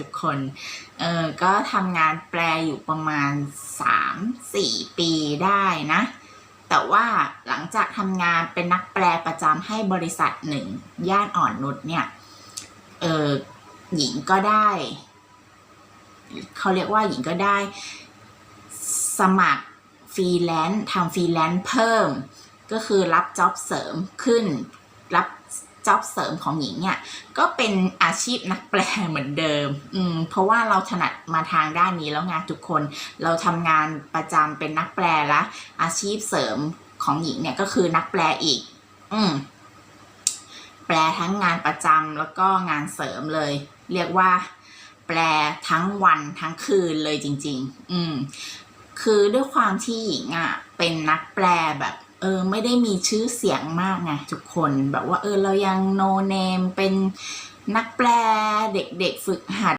ทุกคนเออก็ทำงานแปลอยู่ประมาณสามสี่ปีได้นะ แต่ว่าหลังจากทำงานเป็นนักแปลประจำให้บริษัทหนึ่ง ย่านอ่อนนุชเนี่ยเออหญิงก็ได้ เขาเรียกว่าหญิงก็ได้สมัครฟรีแลนซ์ทำฟรีแลนซ์เพิ่ม ก็คือรับจ็อบเสริมขึ้น รับ จ็อบเสริมของหญิงเนี่ยก็เป็นอาชีพนักแปลเหมือนเดิมอืมเพราะว่าเราถนัดมาทางด้านนี้แล้วไงทุกคน เราทำงานประจำเป็นนักแปลละอาชีพเสริมของหญิงเนี่ยก็คือนักแปลอีก อืมแปลทั้งงานประจำแล้วก็งานเสริมเลย เรียกว่า แปลทั้งวันทั้งคืนเลยจริง ๆ อืมคือด้วยความที่หญิงอะเป็นนักแปลแบบ เออไม่ได้มีชื่อเสียงมากไงทุกคนแบบว่าเออเรายังโนเนมเป็นนักแปลเด็กๆฝึกหัด